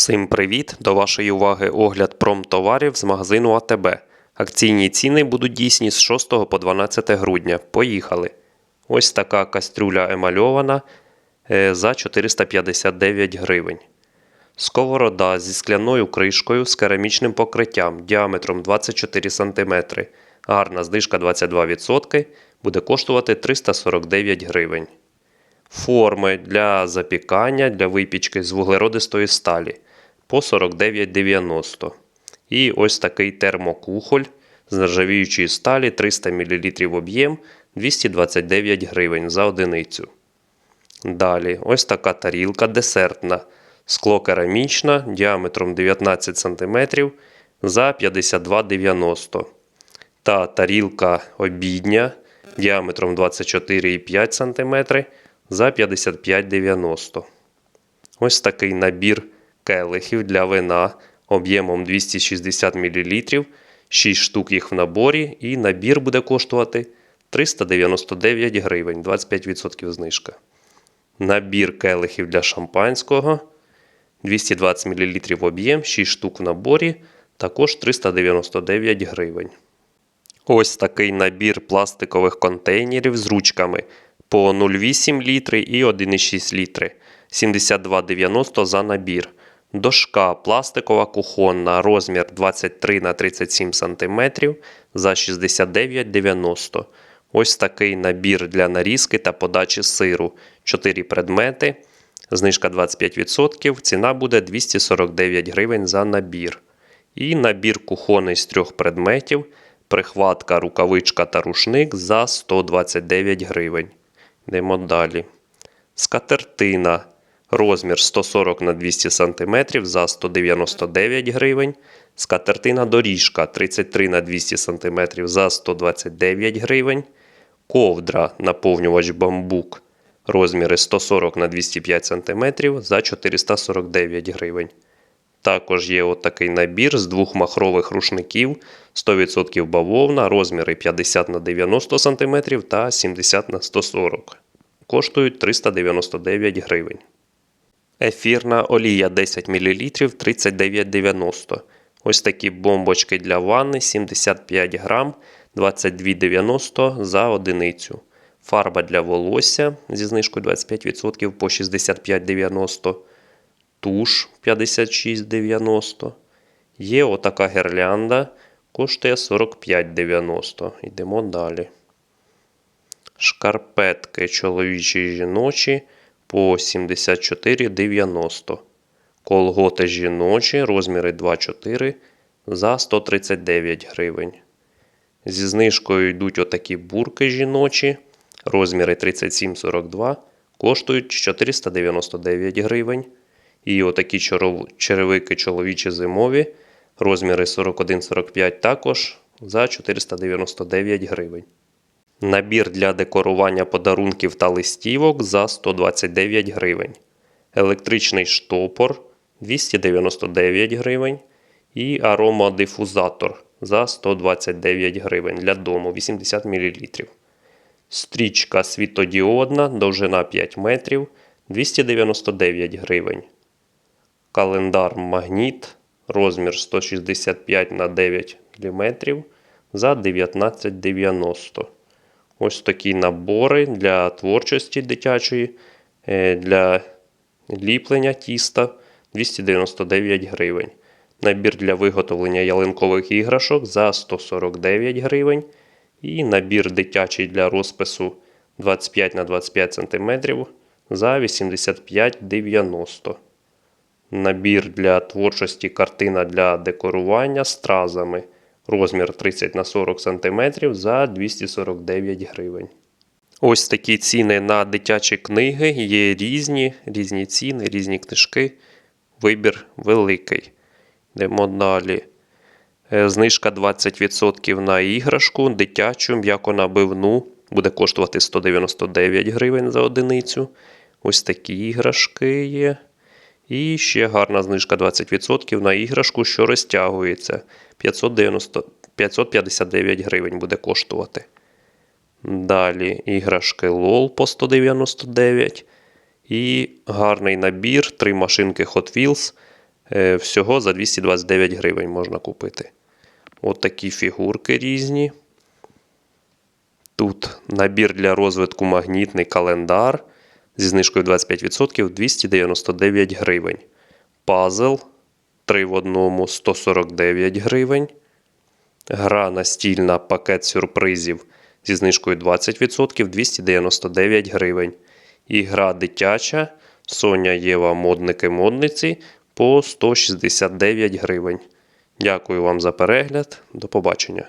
Всім привіт! До вашої уваги огляд промтоварів з магазину АТБ. Акційні ціни будуть дійсні з 6 по 12 грудня. Поїхали! Ось така кастрюля емальована е, за 459 гривень. Сковорода зі скляною кришкою з керамічним покриттям діаметром 24 см. Гарна знижка 22%. Буде коштувати 349 гривень. Форми для запікання для випічки з вуглеродистої сталі по 49,90. І ось такий термокухоль з нержавіючої сталі 300 мл об'єм 229 гривень за одиницю. Далі ось така тарілка десертна, скло керамічна діаметром 19 см за 52,90 та тарілка обідня діаметром 24,5 см за 55,90. Ось такий набір келихів для вина об'ємом 260 мл. 6 штук їх в наборі, і набір буде коштувати 399 гривень, 25% знижка. Набір келихів для шампанського 220 мл об'єм, 6 штук в наборі, також 399 гривень. Ось такий набір пластикових контейнерів з ручками по 0,8 літри і 1,6 літри. 72,90 за набір. Дошка пластикова кухонна, розмір 23 на 37 см за 69,90. Ось такий набір для нарізки та подачі сиру. 4 предмети. Знижка 25%. Ціна буде 249 гривень за набір. І набір кухонний з трьох предметів. Прихватка, рукавичка та рушник за 129 гривень. Йдемо далі. Скатертина. Розмір 140 на 200 см за 199 гривень. Скатертина доріжка 33 на 200 см за 129 гривень. Ковдра наповнювач бамбук. Розміри 140 на 205 см за 449 гривень. Також є отакий набір з двох махрових рушників 100% бавовна, розміри 50 на 90 см та 70 на 140 Коштують 399 гривень. Ефірна олія 10 мл 39,90. Ось такі бомбочки для ванни 75 грам 22,90 за одиницю. Фарба для волосся зі знижкою 25% по 65,90. Туш 56,90. Є отака гірлянда. Коштує 45,90. Йдемо далі. Шкарпетки чоловічі і жіночі по 74,90. Колготи жіночі, розміри 2,4 за 139 гривень. Зі знижкою йдуть отакі бурки жіночі, розміри 37,42, коштують 499 гривень. І отакі черевики чоловічі зимові, розміри 41,45 також за 499 гривень. Набір для декорування подарунків та листівок за 129 гривень. Електричний штопор 299 гривень. І аромадифузатор за 129 гривень для дому 80 мл. Стрічка світодіодна, довжина 5 метрів 299 гривень. Календар магніт, розмір 165 на 9 мм за 19,90 Ось такі набори для творчості дитячої, е, для ліплення тіста 299 гривень. Набір для виготовлення ялинкових іграшок за 149 гривень. І набір дитячий для розпису 25 на 25 см за 85,90 Набір для творчості картина для декорування стразами розмір 30 на 40 см за 249 гривень. Ось такі ціни на дитячі книги. Є різні, різні ціни, різні книжки. Вибір великий. Йдемо далі. Е, знижка 20% на іграшку, дитячу, м'яко-набивну. Буде коштувати 199 гривень за одиницю. Ось такі іграшки є. І ще гарна знижка 20% на іграшку, що розтягується. 590, 559 гривень буде коштувати. Далі іграшки LOL по 199. І гарний набір. Три машинки Hot Wheels Е, Всього за 229 гривень можна купити. От такі фігурки різні. Тут набір для розвитку магнітний календар зі знижкою 25% 299 гривень. Пазл 3 в одному 149 гривень. Гра настільна пакет сюрпризів зі знижкою 20% 299 гривень. І гра дитяча Соня Єва Модники-модниці по 169 гривень. Дякую вам за перегляд. До побачення.